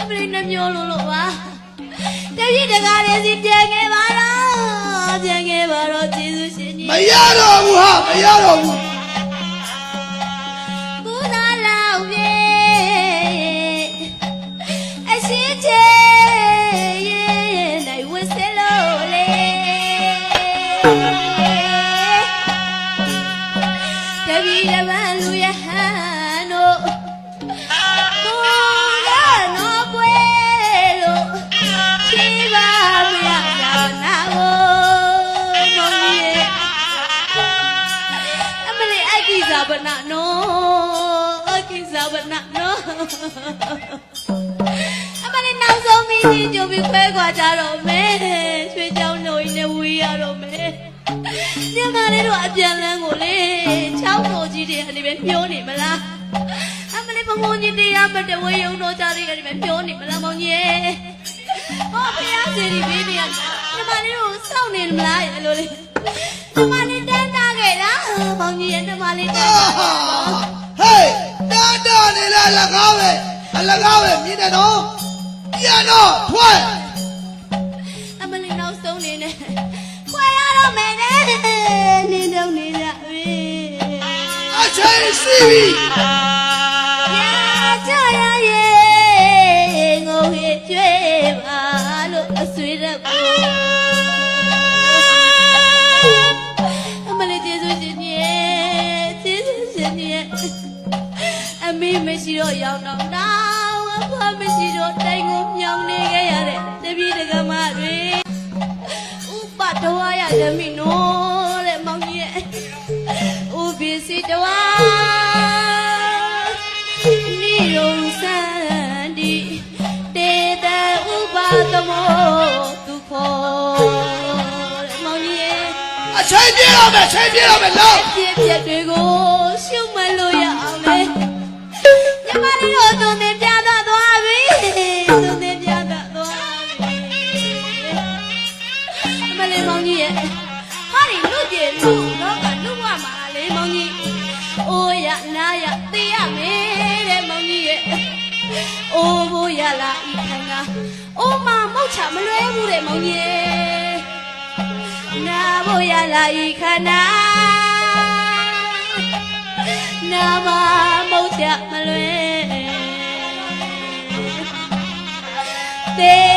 အမလေးနှမျိုးလို့လို့ပါတပြည့်တကားလေးစီပြန်ခဲ့ပါတော့ပြန်ခဲ့ပါတော့ကျေးဇူးရှင်ကြီးမရတော့ဘူးဟာမရတော့ဘူးကုနာလောင်ပြေအရှိချေ လေးအကိစ္စဘနာနော်အကိစ္စဘနာနော်အမလေးနောက်ဆုံးမင်းကြီးကြိုပြီးခွဲခွာကြတော့မယ်ရွှေချောင်းတို့နဲ့ဝေးရတော့မယ်ညမလေးတို့အပြန်လန်းကိုလေချောင်းတော်ကြီးတွေအဲ့ဒီပဲမျောနေမလားအမလေးဘုံကြီးတရားမတဝေယုံတော်ကြတွေအဲ့ဒီပဲမျောနေမလားမောင်ကြီးဟောဖယားစီရီဘေးနေရညမလေးတို့စောင့်နေမလားအဲ့လိုလေ။ညီမလေးတန်းတာခဲ့လား။ မောင်ကြီးရဲ့ညီမလေးတန်းတာခဲ့လားဟေးတာတာနေလားလကားပဲအလကားပဲမြင်တယ်နော်ပြန်တော့ထွက်။အမလေးနောက်ဆုံးနေနဲ့ခွဲရတော့မယ်နဲ့နင်းတော့နေရပြီအချိန်စီပြီ။ညာချရရဲ့ငိုဟစ်ကြွေးပါလို့အဆွေရက်ကို တော့ရောက်တော့တော့အဖွားမရှိတော့တိုင်ကိုမြောင်နေခဲ့ရတဲ့တပည့်တက္ကမတွေဥပတော်ရရမီနော်တဲ့မောင်ကြီးရဲ့ဥပိစီတော်နိရုံစန္ဒီတေတဥပသမောဒုက္ခတဲ့မောင်ကြီးရဲ့အချိန်ပြေတော့မယ်အချိန်ပြေတော့မယ်လောက်ပြည့်ပြည့်တွေကိုရှုမလို့ရအောင်လေ ဟာဒီလူပြေလူတော့ကလူဝမှာလေမောင်ကြီးအိုးရနာရတေးရမေတဲ့မောင်ကြီးရဲ့အိုးဘိုးရလာဤခံကအိုးမမောက်ချမလွဲဘူးတဲ့မောင်ကြီးရဲ့နာဘိုးရလာဤခနာနာမမောက်ချမလွဲတေး